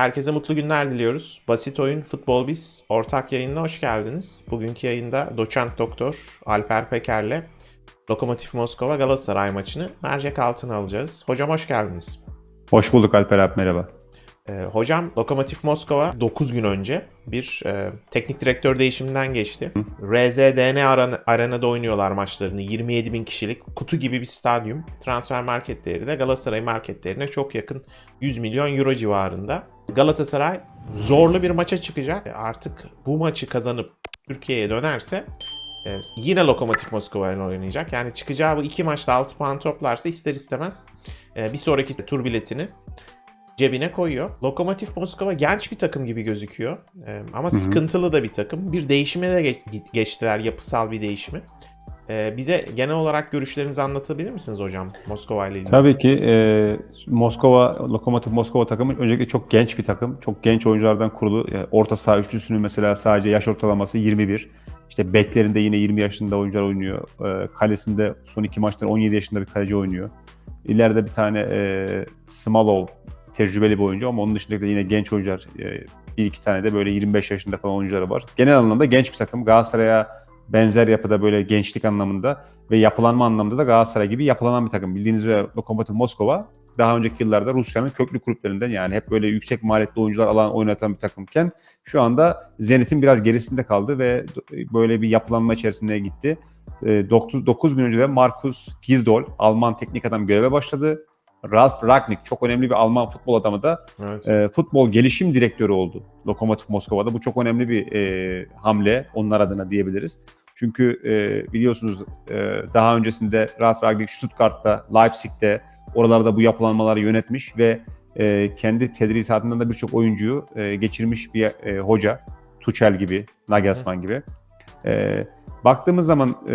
Herkese mutlu günler diliyoruz. Basit Oyun Futbol Biz ortak yayınına hoş geldiniz. Bugünkü yayında doçent doktor Alper Peker'le Lokomotiv Moskova Galatasaray maçını mercek altına alacağız. Hocam hoş geldiniz. Hoş bulduk Alper abi merhaba. Ee, hocam Lokomotiv Moskova 9 gün önce bir e, teknik direktör değişiminden geçti. RZDN Arena, Arena'da oynuyorlar maçlarını. 27 bin kişilik kutu gibi bir stadyum. Transfer market değeri de Galatasaray market değerine çok yakın 100 milyon euro civarında. Galatasaray zorlu bir maça çıkacak. E, Artık bu maçı kazanıp Türkiye'ye dönerse e, yine Lokomotiv Moskova ile oynayacak. Yani çıkacağı bu iki maçta 6 puan toplarsa ister istemez e, bir sonraki tur biletini cebine koyuyor. Lokomotiv Moskova genç bir takım gibi gözüküyor. Ee, ama sıkıntılı da bir takım. Bir değişime de geç- geçtiler, yapısal bir değişimi. Ee, bize genel olarak görüşlerinizi anlatabilir misiniz hocam Moskova ile ilgili? Tabii ki e, Moskova, Lokomotiv Moskova takımı öncelikle çok genç bir takım. Çok genç oyunculardan kurulu. E, orta saha üçlüsünün mesela sadece yaş ortalaması 21. İşte beklerinde yine 20 yaşında oyuncular oynuyor. E, kalesinde son iki maçta 17 yaşında bir kaleci oynuyor. İleride bir tane e, Smalov tecrübeli bir oyuncu ama onun dışında da yine genç oyuncular e, bir iki tane de böyle 25 yaşında falan oyuncuları var. Genel anlamda genç bir takım. Galatasaray'a benzer yapıda böyle gençlik anlamında ve yapılanma anlamında da Galatasaray gibi yapılanan bir takım. Bildiğiniz üzere Lokomotiv Moskova daha önceki yıllarda Rusya'nın köklü kulüplerinden yani hep böyle yüksek maliyetli oyuncular alan oynatan bir takımken şu anda Zenit'in biraz gerisinde kaldı ve böyle bir yapılanma içerisine gitti. 9, 9 gün önce de Markus Gisdol Alman teknik adam göreve başladı. Ralf Ragnick çok önemli bir Alman futbol adamı da Evet. e, futbol gelişim direktörü oldu Lokomotiv Moskova'da. Bu çok önemli bir e, hamle onlar adına diyebiliriz. Çünkü e, biliyorsunuz e, daha öncesinde Ralf Ragnick Stuttgart'ta, Leipzig'te oralarda bu yapılanmaları yönetmiş ve e, kendi tedrisatından da birçok oyuncuyu e, geçirmiş bir e, hoca. Tuchel gibi, Nagelsmann gibi. E, baktığımız zaman e,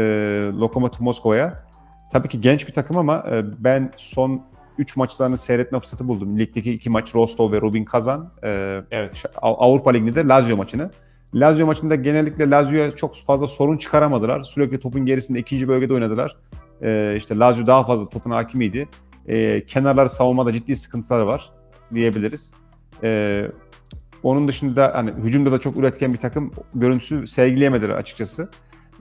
Lokomotiv Moskova'ya tabii ki genç bir takım ama e, ben son 3 maçlarını seyretme fırsatı buldum. Ligdeki iki maç Rostov ve Rubin Kazan. E, Evet. Avrupa Ligi'nde Lazio maçını. Lazio maçında genellikle Lazio'ya çok fazla sorun çıkaramadılar. Sürekli topun gerisinde ikinci bölgede oynadılar. Ee, işte Lazio daha fazla topun hakimiydi. Ee, kenarlar savunmada ciddi sıkıntılar var diyebiliriz. Ee, onun dışında hani hücumda da çok üretken bir takım görüntüsü sergileyemediler açıkçası.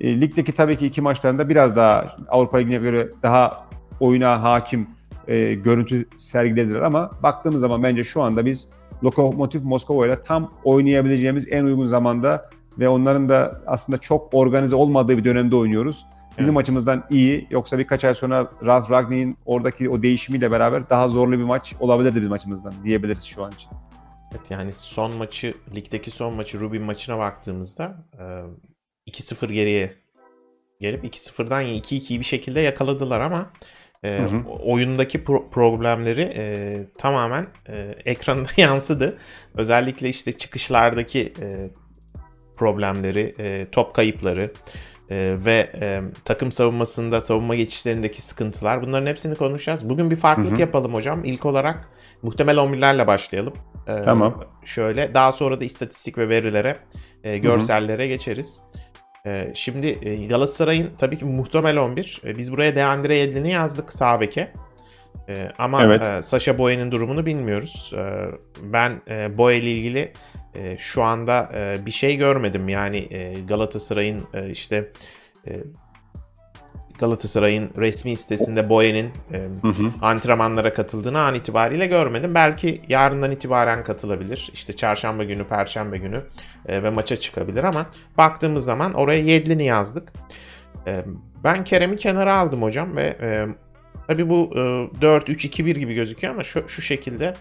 Ee, ligdeki tabii ki iki maçlarında biraz daha Avrupa Ligi'ne göre daha oyuna hakim e, görüntü sergilediler ama baktığımız zaman bence şu anda biz Lokomotiv Moskova ile tam oynayabileceğimiz en uygun zamanda ve onların da aslında çok organize olmadığı bir dönemde oynuyoruz. Bizim Evet. açımızdan iyi. Yoksa birkaç ay sonra Ralf Ragnick'in oradaki o değişimiyle beraber daha zorlu bir maç olabilirdi bizim açımızdan diyebiliriz şu an için. Evet, yani son maçı, ligdeki son maçı Rubin maçına baktığımızda e, 2-0 geriye gelip 2-0'dan 2-2'yi bir şekilde yakaladılar ama e, Hı hı. oyundaki pro- problemleri e, tamamen e, ekranda yansıdı. Özellikle işte çıkışlardaki e, problemleri, e, top kayıpları e, ve e, takım savunmasında, savunma geçişlerindeki sıkıntılar bunların hepsini konuşacağız. Bugün bir farklılık Hı hı. yapalım hocam. İlk olarak muhtemel 11'lerle başlayalım. E, Tamam. Şöyle daha sonra da istatistik ve verilere, e, görsellere geçeriz. E, şimdi e, Galatasaray'ın tabii ki muhtemel 11. E, biz buraya Deandre Yedlin'i yazdık sağ beke. E, ama Evet. e, Sasha Boye'nin durumunu bilmiyoruz. Ben e, Boye ile ilgili e, şu anda e, bir şey görmedim. Yani e, Galatasaray'ın e, işte e, Galatasaray'ın resmi sitesinde Boye'nin e, Hı hı. antrenmanlara katıldığını an itibariyle görmedim. Belki yarından itibaren katılabilir. İşte çarşamba günü, perşembe günü e, ve maça çıkabilir ama baktığımız zaman oraya Yedlin'i yazdık. E, ben Kerem'i kenara aldım hocam ve e, tabii bu e, 4-3-2-1 gibi gözüküyor ama şu, şu şekilde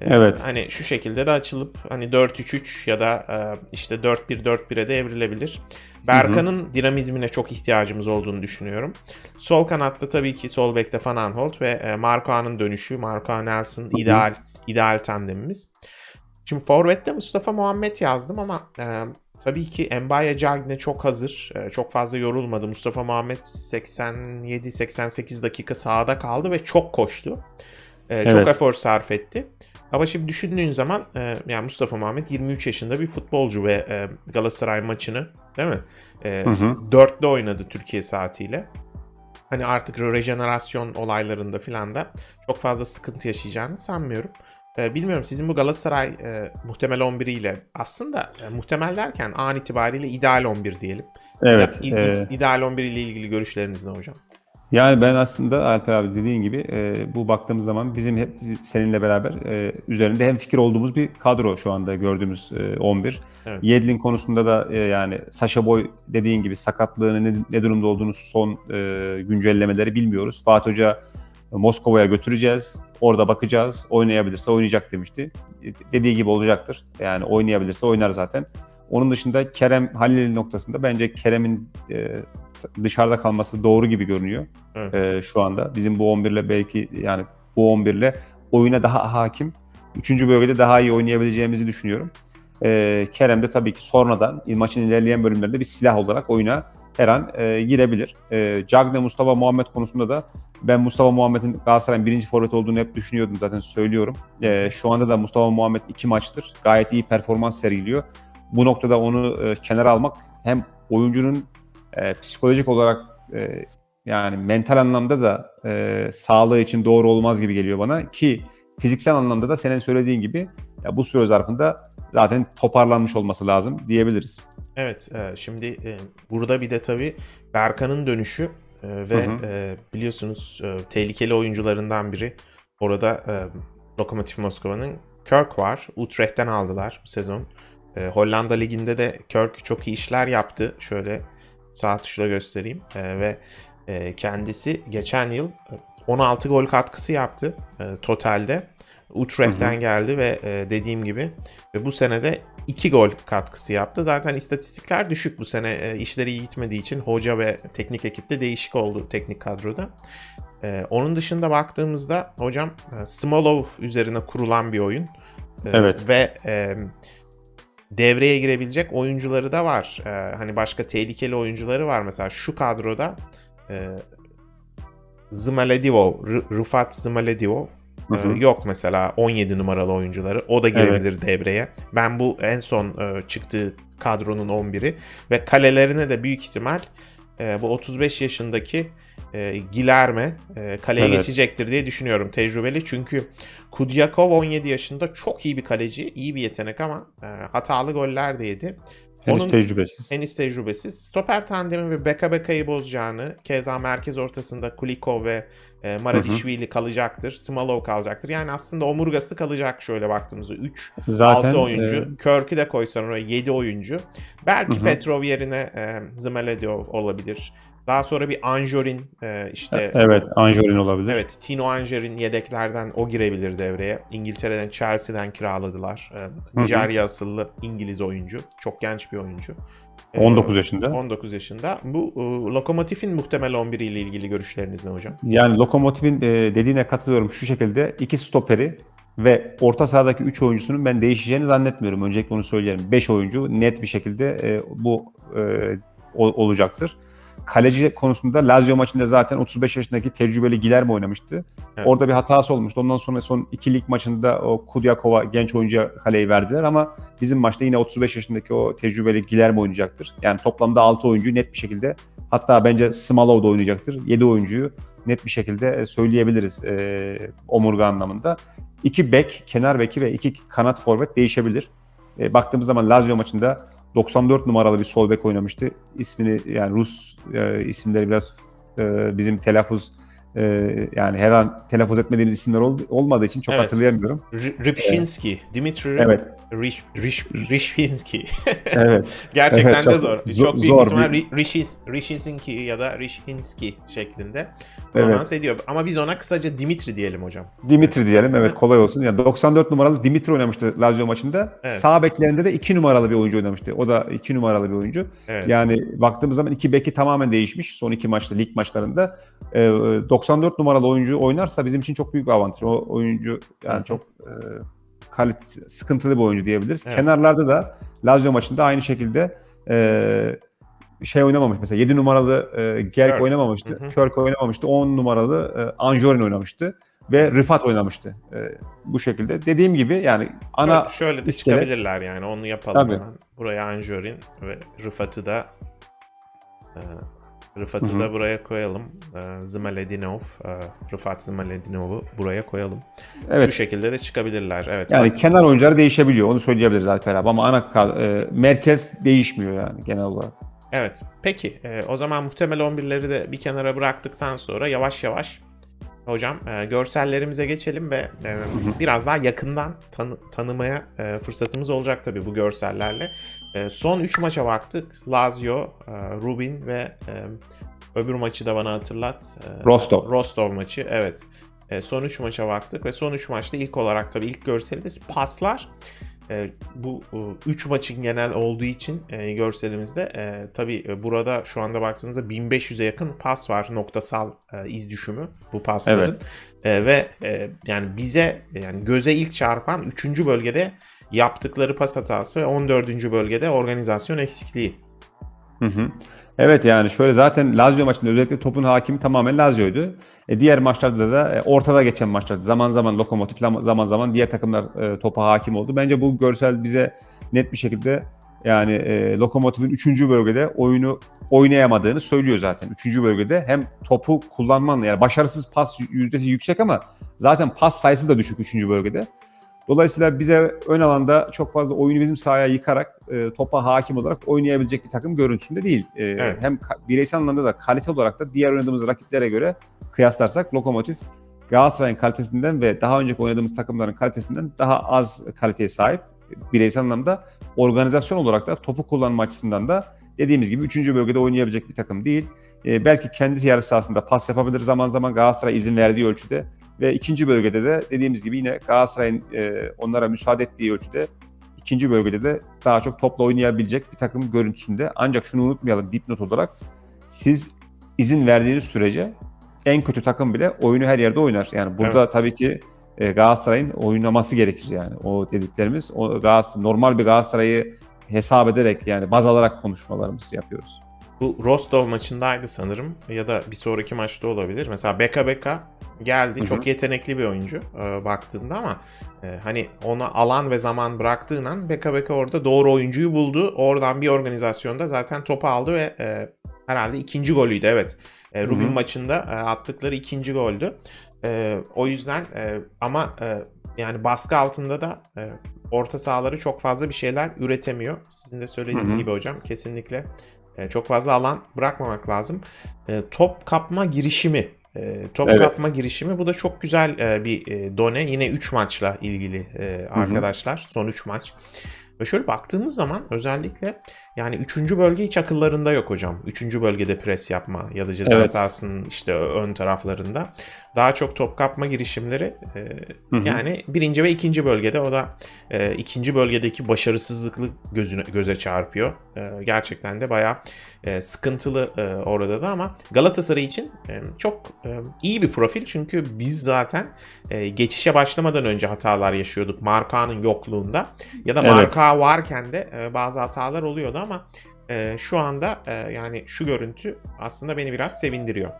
Evet. Hani şu şekilde de açılıp hani 4-3-3 ya da e, işte 4-1-4-1'e de evrilebilir. Berkan'ın dinamizmine çok ihtiyacımız olduğunu düşünüyorum. Sol kanatta tabii ki sol bekte Van Aanholt ve e, Marco'nun dönüşü, Marco Nelson ideal ideal tandemimiz. Şimdi forvette Mustafa Muhammed yazdım ama e, tabii ki Mbaye Cagne çok hazır. E, çok fazla yorulmadı. Mustafa Muhammed 87-88 dakika sahada kaldı ve çok koştu. E, Çok Evet. efor sarf etti. Ama şimdi düşündüğün zaman e, yani Mustafa Muhammed 23 yaşında bir futbolcu ve e, Galatasaray maçını değil mi? E, Hı hı. Dörtte oynadı Türkiye saatiyle. Hani artık rejenerasyon olaylarında filan da çok fazla sıkıntı yaşayacağını sanmıyorum. e, bilmiyorum sizin bu Galatasaray e, muhtemel 11 ile aslında e, muhtemel derken an itibariyle ideal 11 diyelim. Evet. E, i- ideal 11 ile ilgili görüşleriniz ne hocam? Yani ben aslında Alper abi dediğin gibi e, bu baktığımız zaman bizim hep seninle beraber e, üzerinde hem fikir olduğumuz bir kadro şu anda gördüğümüz e, 11. Evet. Yedlin konusunda da e, yani Sasha Boy dediğin gibi sakatlığının ne, ne durumda olduğunu son e, güncellemeleri bilmiyoruz. Fatih Hoca e, Moskova'ya götüreceğiz. Orada bakacağız. Oynayabilirse oynayacak demişti. E, dediği gibi olacaktır. Yani oynayabilirse oynar zaten. Onun dışında Kerem Halil noktasında bence Kerem'in e, dışarıda kalması doğru gibi görünüyor Evet. e, şu anda. Bizim bu 11 ile belki yani bu 11 ile oyuna daha hakim. Üçüncü bölgede daha iyi oynayabileceğimizi düşünüyorum. E, Kerem de tabii ki sonradan maçın ilerleyen bölümlerinde bir silah olarak oyuna her an e, girebilir. E, Cagne Mustafa Muhammed konusunda da ben Mustafa Muhammed'in Galatasaray'ın birinci forvet olduğunu hep düşünüyordum zaten söylüyorum. E, şu anda da Mustafa Muhammed iki maçtır. Gayet iyi performans sergiliyor. Bu noktada onu e, kenara almak hem oyuncunun e, psikolojik olarak e, yani mental anlamda da e, sağlığı için doğru olmaz gibi geliyor bana ki fiziksel anlamda da senin söylediğin gibi ya bu süre zarfında zaten toparlanmış olması lazım diyebiliriz. Evet, e, şimdi e, burada bir de tabii Berkan'ın dönüşü e, ve Hı hı. e, biliyorsunuz e, tehlikeli oyuncularından biri. Orada e, Lokomotiv Moskova'nın Kirk var. Utrecht'ten aldılar bu sezon. E, Hollanda Ligi'nde de Kirk çok iyi işler yaptı. Şöyle sağ tuşla göstereyim. E, ve e, kendisi geçen yıl e, 16 gol katkısı yaptı e, totalde. Utrecht'ten geldi ve e, dediğim gibi ve bu sene de 2 gol katkısı yaptı. Zaten istatistikler düşük bu sene e, işleri iyi gitmediği için hoca ve teknik ekipte değişik oldu teknik kadroda. E, onun dışında baktığımızda hocam e, Smolov üzerine kurulan bir oyun. E, Evet. Ve e, devreye girebilecek oyuncuları da var. E, hani başka tehlikeli oyuncuları var. Mesela şu kadroda e, Zmaledivov, R- Rıfat Zmaledivov Hı hı. Yok mesela 17 numaralı oyuncuları. O da girebilir Evet. devreye. Ben bu en son e, çıktığı kadronun 11'i ve kalelerine de büyük ihtimal e, bu 35 yaşındaki e, Gilerme e, kaleye Evet. geçecektir diye düşünüyorum tecrübeli. Çünkü Kudyakov 17 yaşında çok iyi bir kaleci, iyi bir yetenek ama e, hatalı goller de yedi. Henüz Onun- tecrübesiz. Henüz tecrübesiz. Stoper tandemi ve Beka Beka'yı bozacağını, keza merkez ortasında Kulikov ve e, Maradishvili kalacaktır. Smolov kalacaktır. Yani aslında omurgası kalacak şöyle baktığımızda. 3, Zaten 6 oyuncu. e, Kirk'ü de koysan oraya 7 oyuncu. Belki Hı hı. Petrov yerine e, Zmeledov olabilir. Daha sonra bir Anjorin e, işte evet Anjorin olabilir. Evet, Tino Anger'in yedeklerden o girebilir devreye. İngiltere'den, Chelsea'den kiraladılar. Ee, Nijerya asıllı İngiliz oyuncu. Çok genç bir oyuncu. Ee, 19 yaşında. 19 yaşında. Bu e, Lokomotif'in muhtemel 11 ile ilgili görüşleriniz ne hocam? Yani Lokomotiv'in e, dediğine katılıyorum şu şekilde. iki stoperi ve orta sahadaki 3 oyuncusunun ben değişeceğini zannetmiyorum. Öncelikle onu söyleyelim. 5 oyuncu net bir şekilde e, bu e, olacaktır. Kaleci konusunda Lazio maçında zaten 35 yaşındaki tecrübeli Gilermo oynamıştı. Evet. Orada bir hatası olmuştu. Ondan sonra son iki lig maçında o Kudyakova genç oyuncuya kaleyi verdiler ama bizim maçta yine 35 yaşındaki o tecrübeli Gilermo oynayacaktır. Yani toplamda 6 oyuncu net bir şekilde hatta bence Smalov da oynayacaktır. 7 oyuncuyu net bir şekilde e, söyleyebiliriz e, omurga anlamında. İki bek, kenar beki ve iki kanat forvet değişebilir. E, baktığımız zaman Lazio maçında 94 numaralı bir sol bek oynamıştı. İsmini yani Rus e, isimleri biraz e, bizim telaffuz e, yani her an telaffuz etmediğimiz isimler ol- olmadığı için çok Evet. hatırlayamıyorum. R- Ripshinski, Dimitri Evet. Rish, Rish, Rishpinski. Evet. Gerçekten Evet, de çok zor. zo- çok büyük zor ihtimal bir- Ri- Rishis, Rishinski ya da Rishpinski şeklinde Evet. pronans ediyor. Ama biz ona kısaca Dimitri diyelim hocam. Dimitri diyelim. Evet kolay olsun. Yani 94 numaralı Dimitri oynamıştı Lazio maçında. Evet. Sağ beklerinde de 2 numaralı bir oyuncu oynamıştı. O da 2 numaralı bir oyuncu. Evet. Yani baktığımız zaman iki beki tamamen değişmiş son iki maçta lig maçlarında. Ee, 94 numaralı oyuncu oynarsa bizim için çok büyük bir avantaj. O oyuncu yani çok e, kalit sıkıntılı bir oyuncu diyebiliriz. Evet. Kenarlarda da Lazio maçında aynı şekilde e, şey oynamamış mesela 7 numaralı e, Gerk Kirk. oynamamıştı. Hı hı. Kirk oynamamıştı. 10 numaralı e, Anjorin oynamıştı ve Rıfat oynamıştı. E, bu şekilde. Dediğim gibi yani ana Böyle şöyle de iskelet. çıkabilirler yani onu yapalım Tabii. hemen. Buraya Anjorin ve Rıfat'ı da e, Rıfat'ı da buraya koyalım. Ee, Zmaledinov, e, Rıfat Zmaledinov'u buraya koyalım. Şu Evet. şekilde de çıkabilirler. Evet. Yani bak- kenar oyuncuları değişebiliyor. Onu söyleyebiliriz Alper abi. Ama ana e, merkez değişmiyor yani genel olarak. Evet. Peki. e, o zaman muhtemel 11'leri de bir kenara bıraktıktan sonra yavaş yavaş hocam e, görsellerimize geçelim ve e, biraz daha yakından tanı- tanımaya e, fırsatımız olacak tabii bu görsellerle. E, son 3 maça baktık. Lazio, e, Rubin ve e, öbür maçı da bana hatırlat. E, Rostov. Rostov maçı. Evet. E, son 3 maça baktık ve son 3 maçta ilk olarak tabii ilk görselimiz paslar. E, bu 3 maçın genel olduğu için e, görselimizde e, tabii e, burada şu anda baktığınızda 1500'e yakın pas var noktasal e, iz düşümü bu pasların. Evet. E, ve e, yani bize yani göze ilk çarpan 3. bölgede yaptıkları pas hatası ve 14. bölgede organizasyon eksikliği. Hı hı. Evet yani şöyle zaten Lazio maçında özellikle topun hakimi tamamen Lazio'ydu. E, diğer maçlarda da e, ortada geçen maçlarda zaman zaman Lokomotiv zaman zaman diğer takımlar e, topa hakim oldu. Bence bu görsel bize net bir şekilde yani e, Lokomotiv'in 3. bölgede oyunu oynayamadığını söylüyor zaten. 3. bölgede hem topu kullanmanla yani başarısız pas yüzdesi yüksek ama zaten pas sayısı da düşük 3. bölgede. Dolayısıyla bize ön alanda çok fazla oyunu bizim sahaya yıkarak e, topa hakim olarak oynayabilecek bir takım görüntüsünde değil. E, Evet. Hem bireysel anlamda da kalite olarak da diğer oynadığımız rakiplere göre kıyaslarsak Lokomotiv Galatasaray'ın kalitesinden ve daha önceki oynadığımız takımların kalitesinden daha az kaliteye sahip. Bireysel anlamda organizasyon olarak da topu kullanma açısından da dediğimiz gibi 3. bölgede oynayabilecek bir takım değil. E, belki kendi yarı sahasında pas yapabilir zaman zaman Galatasaray izin verdiği ölçüde ve ikinci bölgede de dediğimiz gibi yine Galatasaray'ın e, onlara müsaade ettiği ölçüde ikinci bölgede de daha çok topla oynayabilecek bir takım görüntüsünde. Ancak şunu unutmayalım dipnot olarak siz izin verdiğiniz sürece en kötü takım bile oyunu her yerde oynar. Yani burada tabii ki e, Galatasaray'ın oynaması gerekir yani o dediklerimiz. O Galatasaray, normal bir Galatasaray'ı hesap ederek yani baz alarak konuşmalarımızı yapıyoruz. Bu Rostov maçındaydı sanırım ya da bir sonraki maçta olabilir. Mesela Beka Beka geldi. Hı hı. Çok yetenekli bir oyuncu e, baktığında ama e, hani ona alan ve zaman bıraktığın an Beka Beka orada doğru oyuncuyu buldu. Oradan bir organizasyonda zaten topu aldı ve e, herhalde ikinci golüydü evet. E, Rubin Hı hı. maçında e, attıkları ikinci goldü. E, o yüzden e, ama e, yani baskı altında da e, orta sahaları çok fazla bir şeyler üretemiyor. Sizin de söylediğiniz Hı hı. gibi hocam kesinlikle e, çok fazla alan bırakmamak lazım. E, top kapma girişimi. E, top Evet. kapma girişimi bu da çok güzel e, bir e, done. Yine 3 maçla ilgili e, arkadaşlar. Son 3 maç. Ve şöyle baktığımız zaman özellikle yani 3. bölge hiç akıllarında yok hocam. 3. bölgede pres yapma ya da ceza Evet. sahasının işte ön taraflarında. Daha çok top kapma girişimleri e, Hı hı. yani birinci ve ikinci bölgede o da e, ikinci bölgedeki başarısızlıklı gözüne göze çarpıyor. E, gerçekten de bayağı e, sıkıntılı e, orada da ama Galatasaray için e, çok e, iyi bir profil çünkü biz zaten e, geçişe başlamadan önce hatalar yaşıyorduk Marka'nın yokluğunda ya da Evet. Marka varken de e, bazı hatalar oluyordu ama e, şu anda e, yani şu görüntü aslında beni biraz sevindiriyor.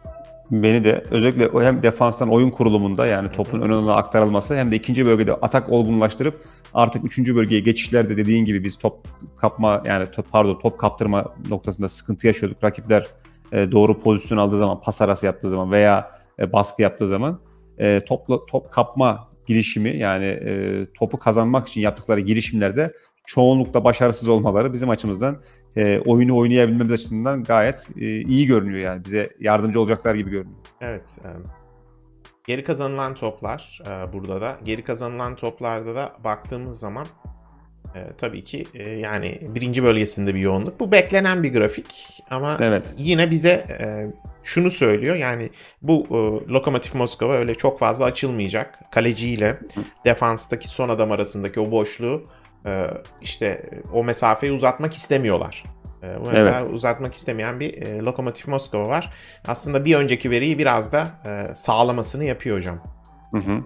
Beni de özellikle o hem defanstan oyun kurulumunda yani topun ön alana aktarılması hem de ikinci bölgede atak olgunlaştırıp artık üçüncü bölgeye geçişlerde dediğin gibi biz top kapma yani top, pardon top kaptırma noktasında sıkıntı yaşıyorduk. Rakipler e, doğru pozisyon aldığı zaman pas arası yaptığı zaman veya e, baskı yaptığı zaman e, topla top kapma girişimi yani e, topu kazanmak için yaptıkları girişimlerde çoğunlukla başarısız olmaları bizim açımızdan e, oyunu oynayabilmemiz açısından gayet e, iyi görünüyor yani bize yardımcı olacaklar gibi görünüyor. Evet. e, Geri kazanılan toplar e, burada da. Geri kazanılan toplarda da baktığımız zaman e, tabii ki e, yani birinci bölgesinde bir yoğunluk. Bu beklenen bir grafik ama Evet. yine bize e, şunu söylüyor. Yani bu e, Lokomotiv Moskova öyle çok fazla açılmayacak. Kaleciyle defanstaki son adam arasındaki o boşluğu e, işte o mesafeyi uzatmak istemiyorlar. E, bu mesela uzatmak istemeyen bir e, Lokomotiv Moskova var. Aslında bir önceki veriyi biraz da e, sağlamasını yapıyor hocam. Hı hı.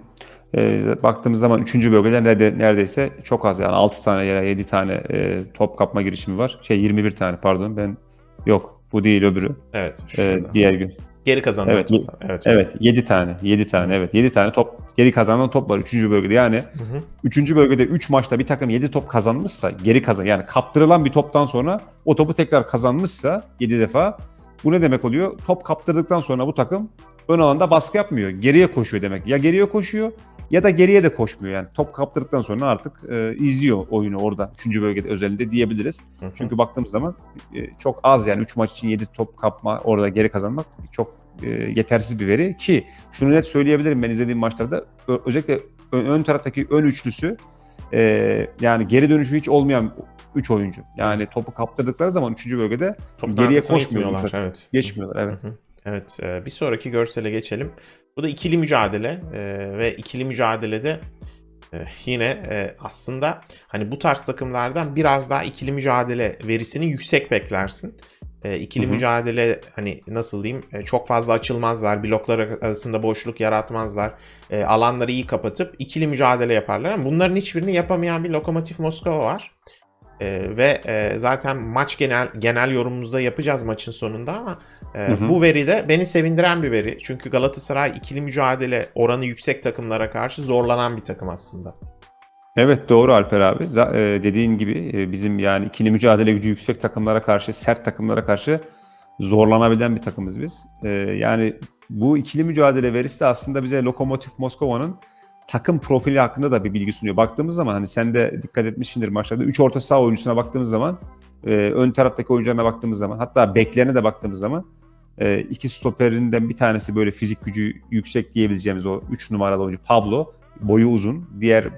E, baktığımız zaman 3. bölgede nerede, neredeyse çok az yani 6 tane ya da 7 tane e, top kapma girişimi var. Şey 21 tane pardon ben yok bu değil öbürü. Evet. E, diğer gün. Geri kazanıyor. Evet, Evet. Evet. hocam. Evet 7 tane 7 tane evet 7 tane top geri kazanan top var 3. bölgede yani Hı hı. 3. bölgede 3 maçta bir takım 7 top kazanmışsa geri kazan yani kaptırılan bir toptan sonra o topu tekrar kazanmışsa 7 defa Bu ne demek oluyor? Top kaptırdıktan sonra bu takım ön alanda baskı yapmıyor. Geriye koşuyor demek. Ya geriye koşuyor ya da geriye de koşmuyor. Yani top kaptırdıktan sonra artık e, izliyor oyunu orada. 3. bölgede özelinde diyebiliriz. Hı hı. Çünkü baktığımız zaman e, çok az yani 3 maç için 7 top kapma orada geri kazanmak çok e, yetersiz bir veri ki şunu net söyleyebilirim ben izlediğim maçlarda özellikle ön, ön taraftaki ön üçlüsü e, yani geri dönüşü hiç olmayan 3 oyuncu. Yani topu kaptırdıkları zaman 3. bölgede Topun geriye koşmuyorlar. Evet. geçmiyorlar. Evet. Hı hı. Evet, e, bir sonraki görsele geçelim. Bu da ikili mücadele e, ve ikili mücadelede e, yine e, aslında hani bu tarz takımlardan biraz daha ikili mücadele verisini yüksek beklersin. E, ikili Hı hı. mücadele hani nasıl diyeyim e, çok fazla açılmazlar, bloklar arasında boşluk yaratmazlar, e, alanları iyi kapatıp ikili mücadele yaparlar ama bunların hiçbirini yapamayan bir Lokomotiv Moskova var. Ee, ve e, zaten maç genel genel yorumumuzda yapacağız maçın sonunda ama e, Hı hı. bu veri de beni sevindiren bir veri. Çünkü Galatasaray ikili mücadele oranı yüksek takımlara karşı zorlanan bir takım aslında. Evet doğru Alper abi. Za- e, dediğin gibi e, bizim yani ikili mücadele gücü yüksek takımlara karşı, sert takımlara karşı zorlanabilen bir takımız biz. E, yani bu ikili mücadele verisi de aslında bize Lokomotiv Moskova'nın takım profili hakkında da bir bilgi sunuyor. Baktığımız zaman hani sen de dikkat etmişsindir maçlarda 3 orta saha oyuncusuna baktığımız zaman e, ön taraftaki oyuncularına baktığımız zaman hatta beklerine de baktığımız zaman e, iki stoperinden bir tanesi böyle fizik gücü yüksek diyebileceğimiz o 3 numaralı oyuncu Pablo boyu uzun. Diğer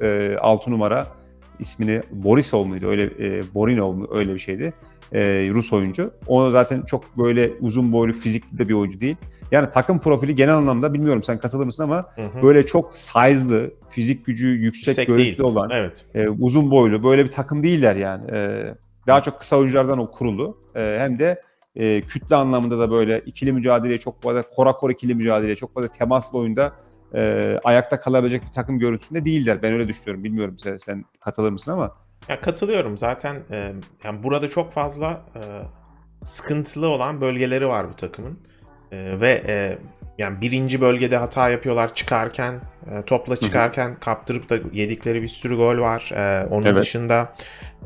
e, 6 numara ismini Borisov muydu? Öyle e, Borinov mu? Öyle bir şeydi. E, Rus oyuncu. O zaten çok böyle uzun boylu fizikli de bir oyuncu değil. Yani takım profili genel anlamda bilmiyorum sen katılır mısın ama Hı hı. böyle çok size'lı, fizik gücü yüksek, Yüksek görüntülü olan, Evet. e, uzun boylu böyle bir takım değiller yani. E, daha çok kısa oyunculardan o kurulu. E, hem de e, kütle anlamında da böyle ikili mücadeleye çok fazla, kora kor ikili mücadeleye çok fazla temaslı oyunda e, ayakta kalabilecek bir takım görüntüsünde değiller. Ben öyle düşünüyorum. Bilmiyorum sen, sen katılır mısın ama. Ya katılıyorum zaten e, yani burada çok fazla e, sıkıntılı olan bölgeleri var bu takımın. E, ve e, yani birinci bölgede hata yapıyorlar çıkarken e, topla çıkarken kaptırıp da yedikleri bir sürü gol var. E, onun Evet. dışında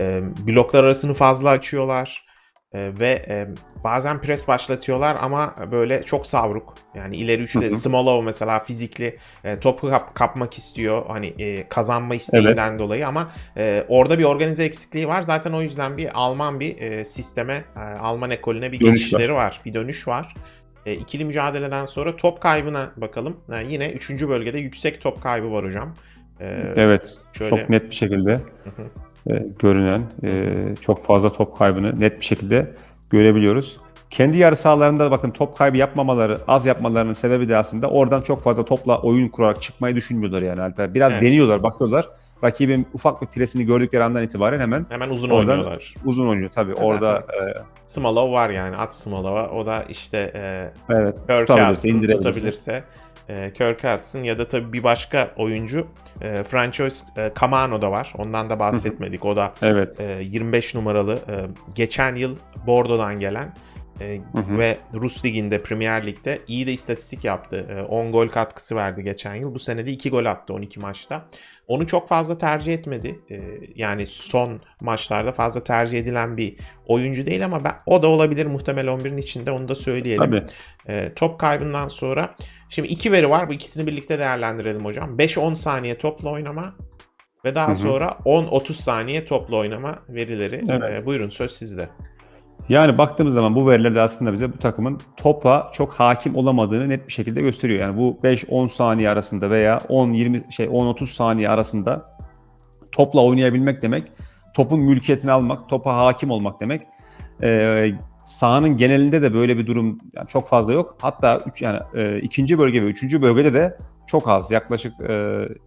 e, bloklar arasını fazla açıyorlar. E, ve e, bazen pres başlatıyorlar ama böyle çok savruk. Yani ileri hı. Smolov mesela fizikli e, topu kap- kapmak istiyor. Hani e, kazanma isteğinden dolayı ama e, orada bir organize eksikliği var. Zaten o yüzden bir Alman bir e, sisteme, e, Alman ekolüne bir Dönüş geçişleri var. Bir dönüş var. E, ikili mücadeleden sonra top kaybına bakalım. E, yine 3. bölgede yüksek top kaybı var hocam. E, Evet. şöyle- Çok net bir şekilde Hı hı. E, görünen e, çok fazla top kaybını net bir şekilde görebiliyoruz. Kendi yarı sahalarında bakın top kaybı yapmamaları, az yapmalarının sebebi de aslında oradan çok fazla topla oyun kurarak çıkmayı düşünmüyorlar yani Alper. Biraz Evet. deniyorlar, bakıyorlar. Rakibin ufak bir presini gördükleri andan itibaren hemen Hemen uzun Oradan- oynuyorlar. uzun oynuyor tabii. Zaten- Orada e, Smolov var yani. At Smolov'a. O da işte e, evet tutabilirse, tutabilirse e, Körke atsın ya da tabii bir başka oyuncu e, Francois e, Camano da var. Ondan da bahsetmedik. O da Evet. e, 25 numaralı e, geçen yıl Bordeaux'dan gelen e, Hı hı. ve Rus liginde Premier Lig'de iyi de istatistik yaptı. E, 10 gol katkısı verdi geçen yıl. Bu sene de 2 gol attı 12 maçta. Onu çok fazla tercih etmedi. E, yani son maçlarda fazla tercih edilen bir oyuncu değil ama ben o da olabilir muhtemel 11'in içinde onu da söyleyelim. Tabii. E, top kaybından sonra şimdi iki veri var. Bu ikisini birlikte değerlendirelim hocam. 5-10 saniye topla oynama ve daha Hı hı. sonra 10-30 saniye topla oynama verileri. Evet. E, buyurun söz sizde. Yani baktığımız zaman bu veriler de aslında bize bu takımın topla çok hakim olamadığını net bir şekilde gösteriyor. Yani bu 5-10 saniye arasında veya 10-20 şey 10-30 saniye arasında topla oynayabilmek demek, topun mülkiyetini almak, topa hakim olmak demek. Ee, sahanın genelinde de böyle bir durum yani çok fazla yok. Hatta üç, yani e, ikinci bölge ve üçüncü bölgede de çok az. Yaklaşık e,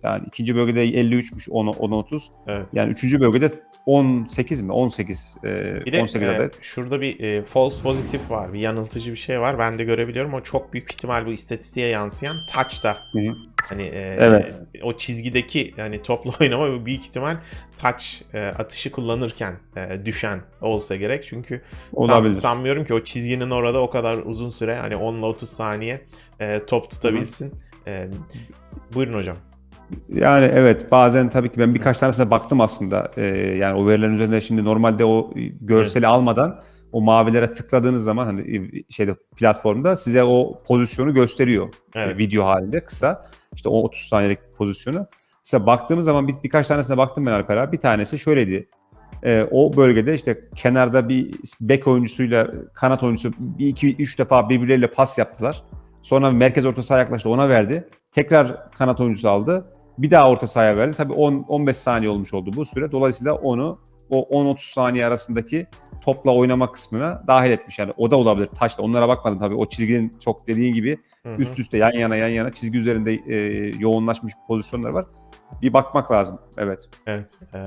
yani ikinci bölgede 53'müş 10 10-30. Evet. Yani üçüncü bölgede 18 mi? 18 e, Bir de 18 e, adet. şurada bir e, false pozitif var. Bir yanıltıcı bir şey var. Ben de görebiliyorum. O çok büyük ihtimal bu istatistiğe yansıyan touch'ta. Hı hı. Hani e, Evet. o çizgideki yani topla oynama büyük ihtimal touch e, atışı kullanırken e, düşen olsa gerek. Çünkü san- sanmıyorum ki o çizginin orada o kadar uzun süre hani 10 ile 30 saniye e, top tutabilsin. E, buyurun hocam. Yani evet bazen tabii ki ben birkaç tanesine baktım aslında. Ee, yani o verilerin üzerinde şimdi normalde o görseli almadan o mavilere tıkladığınız zaman hani e, şeyde platformda size o pozisyonu gösteriyor. Evet. E, video halinde kısa. İşte o 30 saniyelik pozisyonu. Mesela baktığımız zaman bir, birkaç tanesine baktım ben Alper abi. Bir tanesi şöyleydi. E, o bölgede işte kenarda bir bek oyuncusuyla kanat oyuncusu bir iki üç defa birbirleriyle pas yaptılar. Sonra merkez orta sahaya yaklaştı ona verdi. Tekrar kanat oyuncusu aldı. Bir daha orta sahaya verdi. Tabii 10-15 saniye olmuş oldu bu süre. Dolayısıyla onu o 10-30 saniye arasındaki topla oynama kısmına dahil etmiş. Yani o da olabilir taşla. Onlara bakmadım tabii. O çizginin çok dediğin gibi Hı hı. üst üste yan yana yan yana çizgi üzerinde e, yoğunlaşmış pozisyonlar var. Bir bakmak lazım. Evet. Evet. e,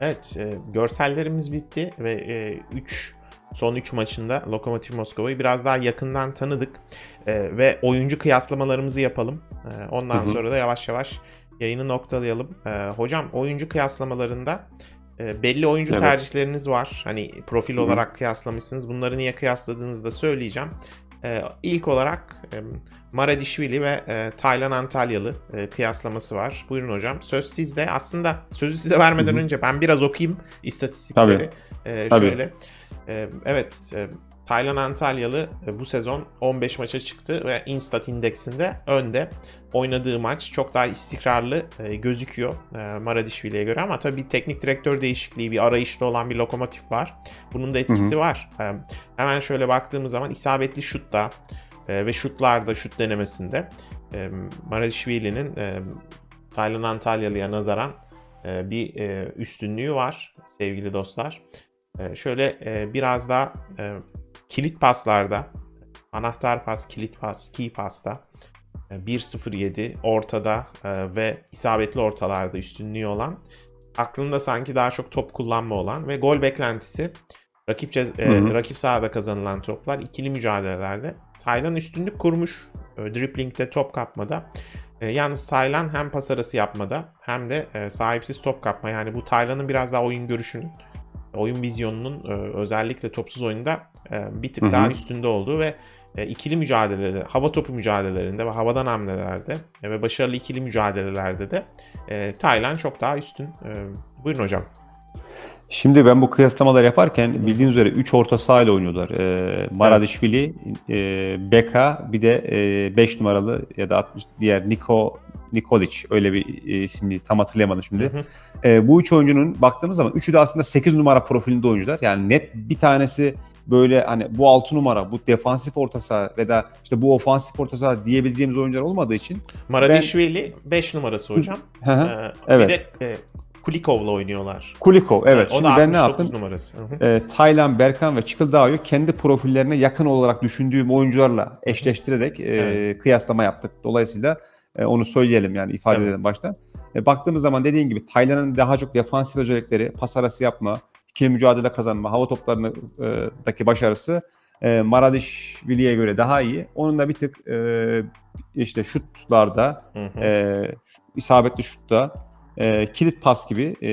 evet. e, görsellerimiz bitti ve 3 son 3 maçında Lokomotiv Moskova'yı biraz daha yakından tanıdık E, ve oyuncu kıyaslamalarımızı yapalım. E, ondan Hı hı. sonra da yavaş yavaş yayını noktalayalım. E, hocam oyuncu kıyaslamalarında e, belli oyuncu Evet. tercihleriniz var. Hani profil Hı hı. olarak kıyaslamışsınız. Bunları niye kıyasladığınızı da söyleyeceğim. E, ilk olarak e, Maradişvili ve e, Taylan Antalyalı e, kıyaslaması var. Buyurun hocam. Söz sizde. Aslında sözü size vermeden Hı hı. önce ben biraz okuyayım istatistikleri. Tabii. E, Tabii. E, evet. E, Taylan Antalyalı bu sezon 15 maça çıktı ve Instat indeksinde önde. Oynadığı maç çok daha istikrarlı gözüküyor e, Maradişvili'ye göre ama tabii bir teknik direktör değişikliği, bir arayışta olan bir lokomotif var. Bunun da etkisi var. E, hemen şöyle baktığımız zaman isabetli şutta ve şutlarda, şut denemesinde Maradişvili'nin e, Taylan Antalyalı'ya nazaran bir üstünlüğü var sevgili dostlar. E, şöyle e, biraz daha e, kilit paslarda, anahtar pas, kilit pas, key pasta e, 1-0-7 ortada e, ve isabetli ortalarda üstünlüğü olan aklında sanki daha çok top kullanma olan ve gol beklentisi rakip cez- Hı hı. rakip sahada kazanılan toplar ikili mücadelelerde Taylan üstünlük kurmuş e, driplingde top kapmada. E, yalnız Taylan hem pas arası yapmada hem de e, sahipsiz top kapma yani bu Taylan'ın biraz daha oyun görüşünün oyun vizyonunun e, özellikle topsuz oyunda e, bir tık daha üstünde olduğu ve e, ikili mücadelede, hava topu mücadelelerinde ve havadan hamlelerde e, ve başarılı ikili mücadelelerde de e, Taylan çok daha üstün. E, buyurun hocam. Şimdi ben bu kıyaslamaları yaparken bildiğiniz üzere 3 orta saha ile oynuyorlar. Ee, Maradişvili, e, Beka bir de 5 numaralı ya da 60 diğer Niko Nikolic öyle bir e, isimli tam hatırlayamadım şimdi. Hı hı. Ee, bu üç oyuncunun baktığımız zaman üçü de aslında 8 numara profilinde oyuncular. Yani net bir tanesi böyle hani bu 6 numara, bu defansif orta saha ve da işte bu ofansif orta saha diyebileceğimiz oyuncular olmadığı için Maradişvili 5 numarası hocam. Hı hı. E, Evet. Bir de e, Kulikov'la oynuyorlar. Kulikov evet. o Şimdi ben ne 69 yaptım? numarası. E, Taylan, Berkan ve Çıkıldao'yu kendi profillerine yakın olarak düşündüğüm oyuncularla eşleştirerek e, Evet. kıyaslama yaptık. Dolayısıyla e, onu söyleyelim yani ifade Evet. edelim baştan. E, baktığımız zaman dediğin gibi Taylan'ın daha çok defansif özellikleri, pas arası yapma, ikili mücadele kazanma, hava toplarındaki başarısı e, Maradişvili'ye göre daha iyi. Onun da bir tık e, işte şutlarda, Hı hı. e, isabetli şutta, e, kilit pas gibi e,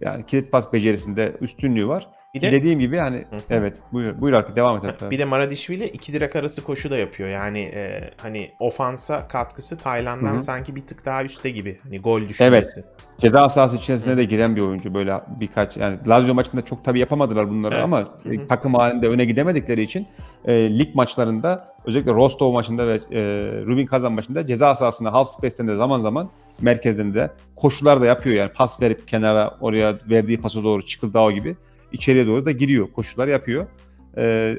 yani kilit pas becerisinde üstünlüğü var. Bir de Dediğim gibi hani hı. evet buyur buyur Alp devam et. Bir de Maradişvili iki direk arası koşu da yapıyor. Yani e, hani ofansa katkısı Tayland'dan Hı hı. sanki bir tık daha üstte gibi. Hani gol düşünmesi. Ceza sahası içerisine de giren bir oyuncu böyle birkaç yani Lazio maçında çok tabii yapamadılar bunları Evet. ama Hı hı. e, takım halinde öne gidemedikleri için e, lig maçlarında özellikle Rostov maçında ve e, Rubin Kazan maçında ceza sahasında half space'ten de zaman zaman merkezden de koşular da yapıyor yani pas verip kenara oraya verdiği pasa doğru Çıkıldao gibi içeriye doğru da giriyor koşular yapıyor. E,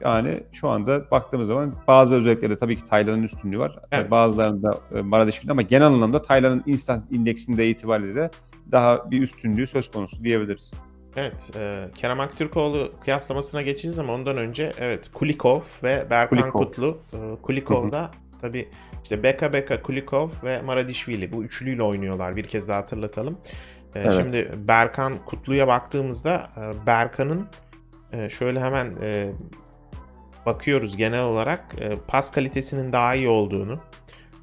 yani şu anda baktığımız zaman bazı özelliklerde tabii ki Taylan'ın üstünlüğü var. Evet. Bazılarında e, Maradişvili ama genel anlamda Taylan'ın instant indeksinde itibariyle de daha bir üstünlüğü söz konusu diyebiliriz. Evet. E, Kerem Aktürkoğlu kıyaslamasına geçeceğiz ama ondan önce evet Kulikov ve Berkan Kulikov. Kutlu. E, Kulikov'da tabii işte Beka Beka, Kulikov ve Maradişvili bu üçlüyle oynuyorlar. Bir kez daha hatırlatalım. E, Evet. Şimdi Berkan Kutlu'ya baktığımızda e, Berkan'ın e, şöyle hemen e, bakıyoruz genel olarak pas kalitesinin daha iyi olduğunu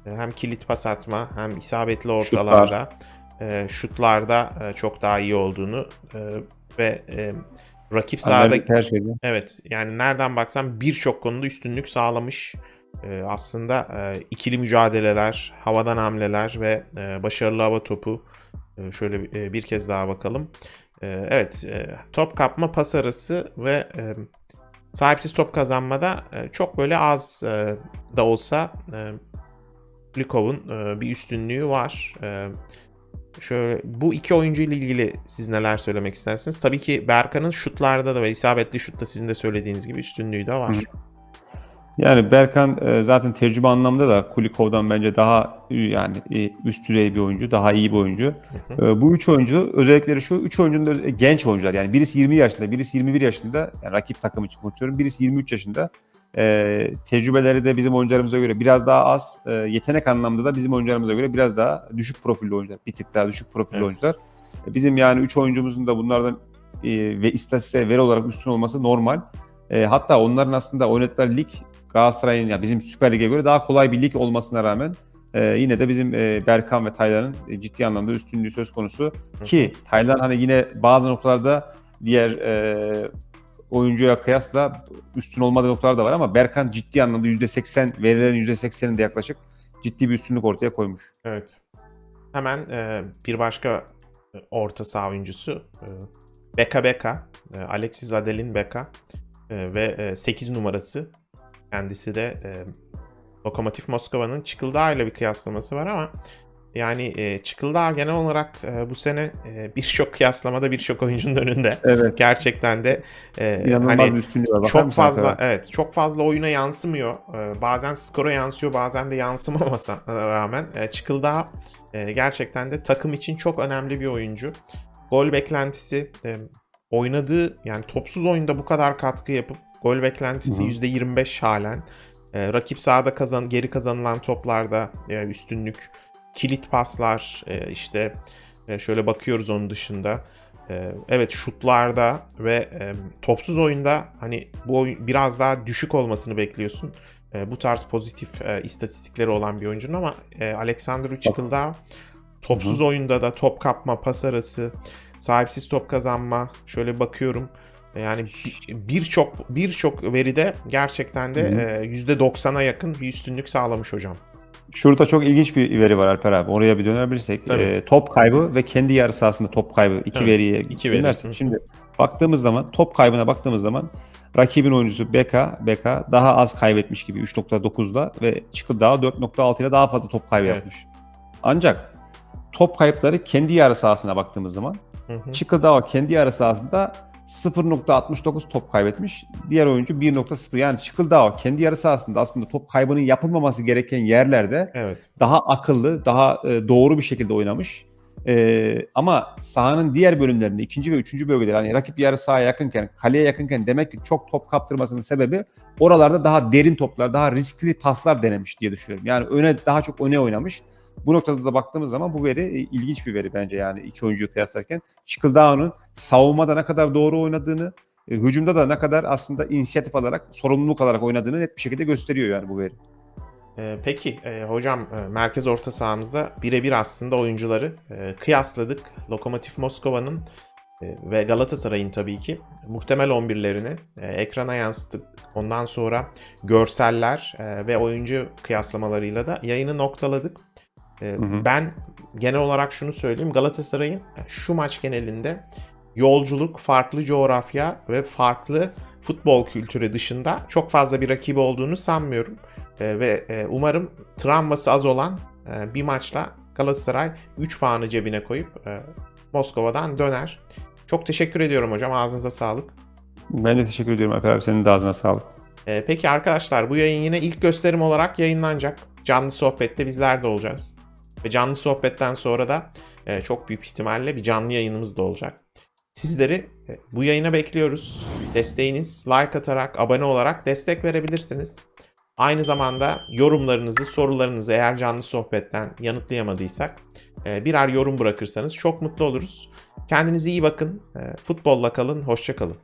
hem kilit pas atma hem isabetli ortalarda e, şutlarda çok daha iyi olduğunu ve rakip sahada her şeyde. evet yani nereden baksam birçok konuda üstünlük sağlamış. Aslında ikili mücadeleler, havadan hamleler ve başarılı hava topu. E, şöyle bir, e, bir kez daha bakalım. Ee, evet, e, top kapma, pas arası ve e, sahipsiz top kazanmada çok böyle az da olsa Likov'un bir üstünlüğü var. Şöyle bu iki oyuncu ile ilgili siz neler söylemek istersiniz? Tabii ki Berkan'ın şutlarda da ve isabetli şutta sizin de söylediğiniz gibi üstünlüğü de var. Hı. Yani Berkan e, zaten tecrübe anlamda da Kulikov'dan bence daha yani e, üst düzey bir oyuncu, daha iyi bir oyuncu. E, Bu üç oyuncu özellikleri şu, üç oyuncunun da genç oyuncular. Yani birisi 20 yaşında, birisi 21 yaşında. Yani rakip takım için konuşuyorum. Birisi 23 yaşında. Tecrübeleri de bizim oyuncularımıza göre biraz daha az. E, yetenek anlamda da bizim oyuncularımıza göre biraz daha düşük profilli oyuncular. Bir tık daha düşük profilli Evet. oyuncular. Bizim yani üç oyuncumuzun da bunlardan e, ve istatistiğe veri olarak üstün olması normal. E, hatta onların aslında oynadıkları lig Galatasaray'ın ya bizim Süper Lig'e göre daha kolay bir lig olmasına rağmen e, yine de bizim e, Berkan ve Taylan'ın e, ciddi anlamda üstünlüğü söz konusu. Ki Taylan hani yine bazı noktalarda diğer e, oyuncuya kıyasla üstün olmadığı noktalar da var ama Berkan ciddi anlamda %80 verilerin %80'inde yaklaşık ciddi bir üstünlük ortaya koymuş. Evet. Hemen e, bir başka e, orta saha oyuncusu e, Beka Beka, e, Alexis Adelin Beka e, ve e, 8 numarası. Kendisi de e, Lokomotiv Moskova'nın Çıkıldağ ile bir kıyaslaması var ama yani e, Çıkıldağ genel olarak e, bu sene e, birçok kıyaslamada birçok oyuncunun önünde. Evet. Gerçekten de e, İnanılmaz hani bir üstünlüğü var. Bakar çok fazla abi? evet çok fazla oyuna yansımıyor. Ee, bazen skora yansıyor, bazen de yansımamasına rağmen e, Çıkıldağ e, gerçekten de takım için çok önemli bir oyuncu. Gol beklentisi e, oynadığı yani topsuz oyunda bu kadar katkı yapıp gol beklentisi Hı hı. %25 halen. E, rakip sahada kazan geri kazanılan toplarda e, üstünlük, kilit paslar e, işte e, şöyle bakıyoruz onun dışında. Ee, evet şutlarda ve e, topsuz oyunda hani bu oyun biraz daha düşük olmasını bekliyorsun. E, bu tarz pozitif e, istatistikleri olan bir oyuncunun ama e, Alexander Uçkıl'da topsuz oyunda da top kapma, pas arası, sahipsiz top kazanma şöyle bakıyorum. E, Yani bir- birçok birçok veride gerçekten de Hı hı. e, %90'a yakın bir üstünlük sağlamış hocam. Şurada çok ilginç bir veri var Alper abi. Oraya bir dönebilirsek. Tabii. Ee, top kaybı ve kendi yarı sahasında top kaybı. iki Evet, veriye iki veri. Hı. Şimdi baktığımız zaman top kaybına baktığımız zaman rakibin oyuncusu Beka, Beka daha az kaybetmiş gibi 3.9'da ve Çıkıldağ 4.6 ile daha fazla top kaybı Evet. yapmış. Ancak top kayıpları kendi yarı sahasına baktığımız zaman. Çıkıldağ kendi yarı sahasında 0.69 top kaybetmiş. Diğer oyuncu 1.0 yani Çıkıldağ kendi yarı sahasında aslında top kaybının yapılmaması gereken yerlerde Evet. daha akıllı, daha e, doğru bir şekilde oynamış. E, ama sahanın diğer bölümlerinde, ikinci ve üçüncü bölgeler, hani rakip yarı sahaya yakınken, kaleye yakınken demek ki çok top kaptırmasının sebebi oralarda daha derin toplar, daha riskli paslar denemiş diye düşünüyorum. Yani öne daha çok öne oynamış. Bu noktada da baktığımız zaman bu veri e, ilginç bir veri bence yani iki oyuncuyu kıyaslarken. Çıkıldağ'ın savunmada ne kadar doğru oynadığını, e, hücumda da ne kadar aslında inisiyatif alarak, sorumluluk alarak oynadığını net bir şekilde gösteriyor yani bu veri. Ee, Peki e, hocam e, merkez orta sahamızda birebir aslında oyuncuları e, kıyasladık. Lokomotiv Moskova'nın e, ve Galatasaray'ın tabii ki muhtemel 11'lerini e, ekrana yansıttık. Ondan sonra görseller e, ve oyuncu kıyaslamalarıyla da yayını noktaladık. E, hı. Ben genel olarak şunu söyleyeyim. Galatasaray'ın e, şu maç genelinde yolculuk, farklı coğrafya ve farklı futbol kültürü dışında çok fazla bir rakibi olduğunu sanmıyorum. E, ve e, umarım travması az olan e, bir maçla Galatasaray 3 puanı cebine koyup e, Moskova'dan döner. Çok teşekkür ediyorum hocam. Ağzınıza sağlık. Ben de teşekkür ediyorum Alper abi. Senin de ağzına sağlık. E, peki arkadaşlar bu yayın yine ilk gösterim olarak yayınlanacak. Canlı sohbette bizler de olacağız. Ve canlı sohbetten sonra da e, çok büyük ihtimalle bir canlı yayınımız da olacak. Sizleri e, bu yayına bekliyoruz. Desteğiniz like atarak, abone olarak destek verebilirsiniz. Aynı zamanda yorumlarınızı, sorularınızı eğer canlı sohbetten yanıtlayamadıysak e, birer yorum bırakırsanız çok mutlu oluruz. Kendinize iyi bakın. E, Futbolla kalın, hoşça kalın.